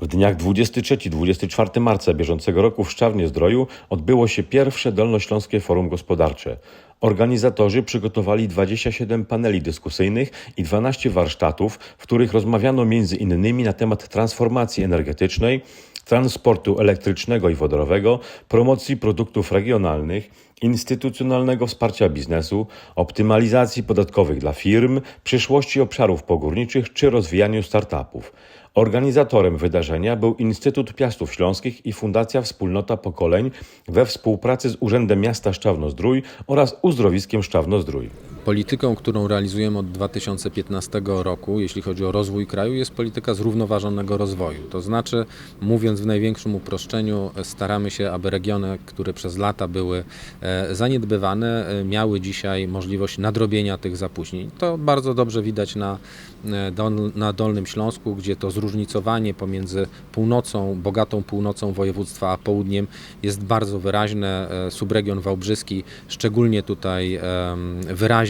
W dniach 23-24 marca bieżącego roku w Szczawnie-Zdroju odbyło się pierwsze Dolnośląskie Forum Gospodarcze. Organizatorzy przygotowali 27 paneli dyskusyjnych i 12 warsztatów, w których rozmawiano m.in. na temat transformacji energetycznej, transportu elektrycznego i wodorowego, promocji produktów regionalnych, instytucjonalnego wsparcia biznesu, optymalizacji podatkowych dla firm, przyszłości obszarów pogórniczych czy rozwijaniu startupów. Organizatorem wydarzenia był Instytut Piastów Śląskich i Fundacja Wspólnota Pokoleń we współpracy z Urzędem Miasta Szczawno-Zdrój oraz Uzdrowiskiem Szczawno-Zdrój. Polityką, którą realizujemy od 2015 roku, jeśli chodzi o rozwój kraju, jest polityka zrównoważonego rozwoju. To znaczy, mówiąc w największym uproszczeniu, staramy się, aby regiony, które przez lata były e, zaniedbywane, e, miały dzisiaj możliwość nadrobienia tych zapóźnień. To bardzo dobrze widać na, e, na Dolnym Śląsku, gdzie to zróżnicowanie pomiędzy północą, bogatą północą województwa, a południem jest bardzo wyraźne. Subregion Wałbrzyski szczególnie tutaj em,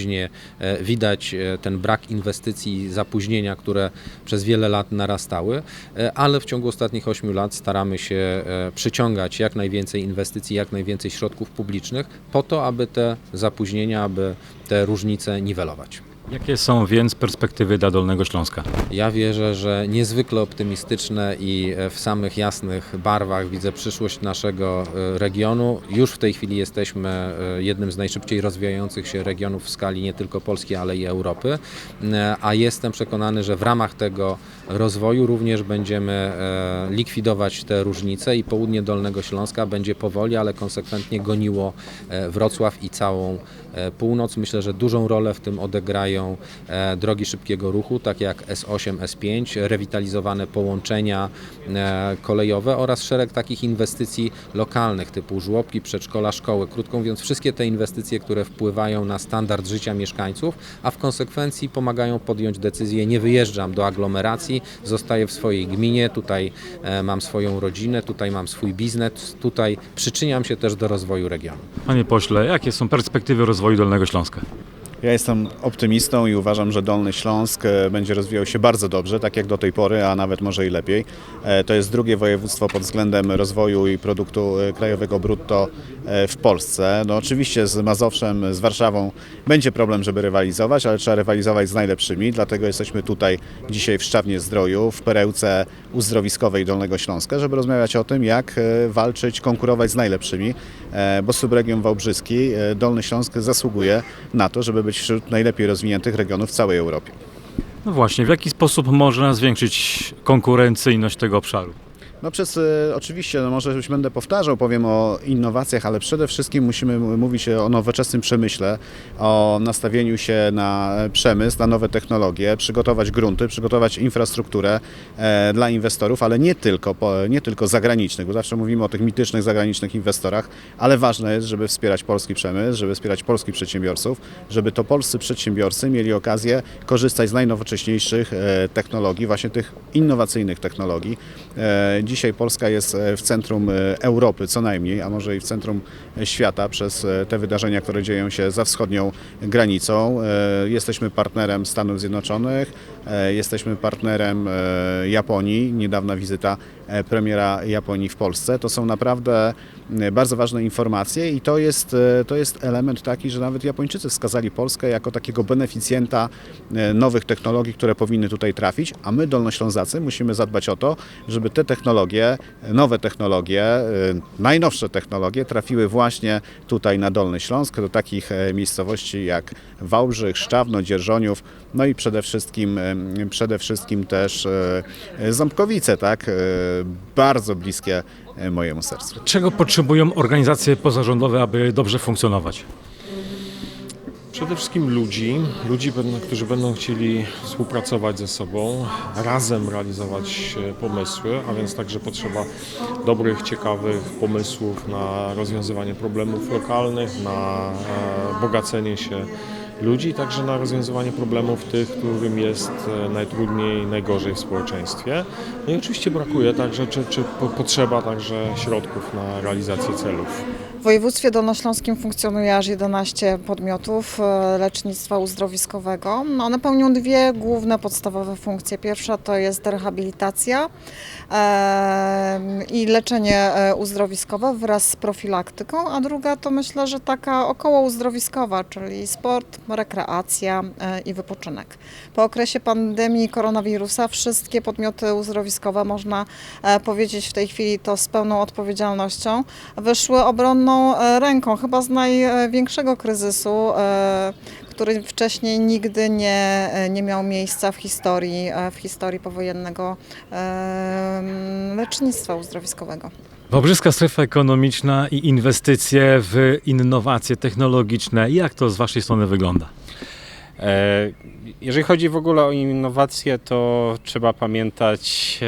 wyraźnie e, widać e, ten brak inwestycji zapóźnienia, które przez wiele lat narastały, e, ale w ciągu ostatnich 8 lat staramy się przyciągać jak najwięcej inwestycji, jak najwięcej środków publicznych po to, aby te zapóźnienia, aby te różnice niwelować. Jakie są więc perspektywy dla Dolnego Śląska? Ja wierzę, że niezwykle optymistyczne i e, w samych jasnych barwach widzę przyszłość naszego e, regionu. Już w tej chwili jesteśmy e, jednym z najszybciej rozwijających się regionów w skali nie tylko Polski, ale i Europy. A jestem przekonany, że w ramach tego rozwoju również będziemy likwidować te różnice i południe Dolnego Śląska będzie powoli, ale konsekwentnie goniło Wrocław i całą północ. Myślę, że dużą rolę w tym odegrają e, drogi szybkiego ruchu, takie jak S8, S5, rewitalizowane połączenia e, kolejowe oraz szereg takich inwestycji lokalnych typu żłobki, przedszkola, szkoły. Krótko mówiąc, wszystkie te inwestycje, które wpływają na standard życia mieszkańców, a w konsekwencji pomagają podjąć decyzję, nie wyjeżdżam do aglomeracji, zostaję w swojej gminie, tutaj e, mam swoją rodzinę, tutaj mam swój biznes, tutaj przyczyniam się też do rozwoju regionu. Panie pośle, jakie są perspektywy rozwoju Dolnego Śląska? Ja jestem optymistą i uważam, że Dolny Śląsk e, będzie rozwijał się bardzo dobrze, tak jak do tej pory, a nawet może i lepiej. E, To jest drugie województwo pod względem rozwoju i produktu e, krajowego brutto w Polsce. No oczywiście z Mazowszem, z Warszawą będzie problem, żeby rywalizować, ale trzeba rywalizować z najlepszymi, dlatego jesteśmy tutaj dzisiaj w Szczawnie Zdroju, w perełce uzdrowiskowej Dolnego Śląska, żeby rozmawiać o tym, jak walczyć, konkurować z najlepszymi, bo subregion wałbrzyski, Dolny Śląsk zasługuje na to, żeby być wśród najlepiej rozwiniętych regionów w całej Europie. No właśnie, w jaki sposób można zwiększyć konkurencyjność tego obszaru? No przez, e, oczywiście, no może już będę powtarzał, powiem o innowacjach, ale przede wszystkim musimy mówić o nowoczesnym przemyśle, o nastawieniu się na przemysł, na nowe technologie, przygotować grunty, przygotować infrastrukturę e, dla inwestorów, ale nie tylko, nie tylko zagranicznych, bo zawsze mówimy o tych mitycznych zagranicznych inwestorach, ale ważne jest, żeby wspierać polski przemysł, żeby wspierać polskich przedsiębiorców, żeby to polscy przedsiębiorcy mieli okazję korzystać z najnowocześniejszych e, technologii, właśnie tych innowacyjnych technologii. Dzisiaj Polska jest e, w centrum e, Europy co najmniej, a może i w centrum e, świata przez te wydarzenia, które dzieją się za wschodnią granicą. Jesteśmy partnerem Stanów Zjednoczonych, jesteśmy partnerem Japonii. Niedawna wizyta premiera Japonii w Polsce. To są naprawdę bardzo ważne informacje i to jest, e, to jest element taki, że nawet Japończycy wskazali Polskę jako takiego beneficjenta e, nowych technologii, które powinny tutaj trafić, a my Dolnoślązacy musimy zadbać o to, żeby te technologie, nowe technologie, e, najnowsze technologie trafiły właśnie tutaj na Dolny Śląsk, do takich e, miejscowości jak Wałbrzych, Szczawno, Dzierżoniów, no i przede wszystkim, e, przede wszystkim też e, Ząbkowice, tak, e, bardzo bliskie e, mojemu sercu. Czego potrzebują organizacje pozarządowe, aby dobrze funkcjonować? Przede wszystkim ludzi, ludzi, którzy będą chcieli współpracować ze sobą, razem realizować e, pomysły, a więc także potrzeba dobrych, ciekawych pomysłów na rozwiązywanie problemów lokalnych, na e, bogacenie się ludzi, także na rozwiązywanie problemów tych, którym jest e, najtrudniej, najgorzej w społeczeństwie. No i oczywiście brakuje także, czy, czy po- potrzeba także środków na realizację celów. Województwie dolnośląskim funkcjonuje aż 11 podmiotów e, lecznictwa uzdrowiskowego. No, One pełnią dwie główne podstawowe funkcje. Pierwsza to jest rehabilitacja i leczenie e, uzdrowiskowe wraz z profilaktyką, a druga to myślę, że taka około uzdrowiskowa, czyli sport, rekreacja e, i wypoczynek. Po okresie pandemii koronawirusa wszystkie podmioty uzdrowiskowe, można powiedzieć w tej chwili to z pełną odpowiedzialnością, wyszły obronną e, ręką, chyba z największego kryzysu, e, który wcześniej nigdy nie, e, nie miał miejsca w historii, w historii powojennego lecznictwa uzdrowiskowego. Wałbrzyska strefa ekonomiczna i inwestycje w innowacje technologiczne. Jak to z Waszej strony wygląda? Jeżeli chodzi w ogóle o innowacje, to trzeba pamiętać,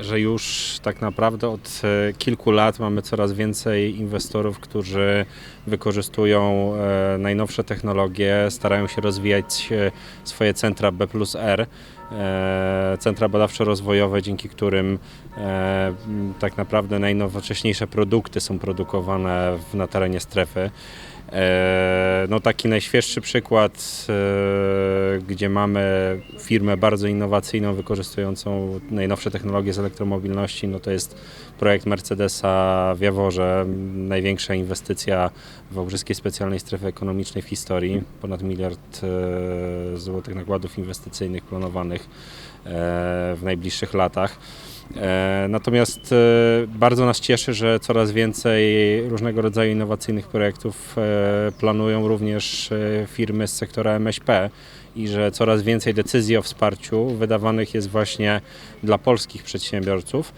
że już tak naprawdę od e, kilku lat mamy coraz więcej inwestorów, którzy wykorzystują e, najnowsze technologie, starają się rozwijać e, swoje centra B plus R, centra badawczo-rozwojowe, dzięki którym tak naprawdę najnowocześniejsze produkty są produkowane na terenie strefy. E, No taki najświeższy przykład, e, gdzie mamy firmę bardzo innowacyjną, wykorzystującą najnowsze technologie z elektromobilności, no to jest projekt Mercedesa w Jaworze, największa inwestycja w Wałbrzyskiej Specjalnej Strefy Ekonomicznej w historii, ponad miliard e, złotych nakładów inwestycyjnych planowanych w najbliższych latach. E, Natomiast e, bardzo nas cieszy, że coraz więcej różnego rodzaju innowacyjnych projektów e, planują również firmy z sektora MŚP i że coraz więcej decyzji o wsparciu wydawanych jest właśnie dla polskich przedsiębiorców,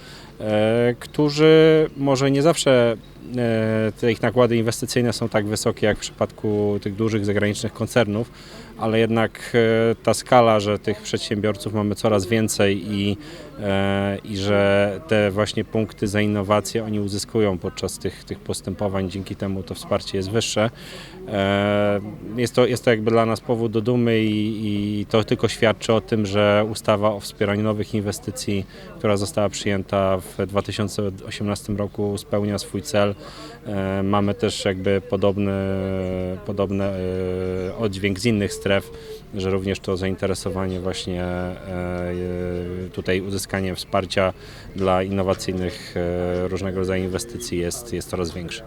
którzy może nie zawsze e, te ich nakłady inwestycyjne są tak wysokie jak w przypadku tych dużych zagranicznych koncernów, ale jednak e, ta skala, że tych przedsiębiorców mamy coraz więcej i, e, i że te właśnie punkty za innowacje oni uzyskują podczas tych, tych postępowań, dzięki temu to wsparcie jest wyższe. E, Jest to, jest to jakby dla nas powód do dumy i, i to tylko świadczy o tym, że ustawa o wspieraniu nowych inwestycji, która została przyjęta w 2018 roku spełnia swój cel. E, Mamy też jakby podobny, podobny e, oddźwięk z innych stref, że również to zainteresowanie właśnie e, tutaj uzyskaniem wsparcia dla innowacyjnych różnego rodzaju inwestycji jest, jest coraz większe.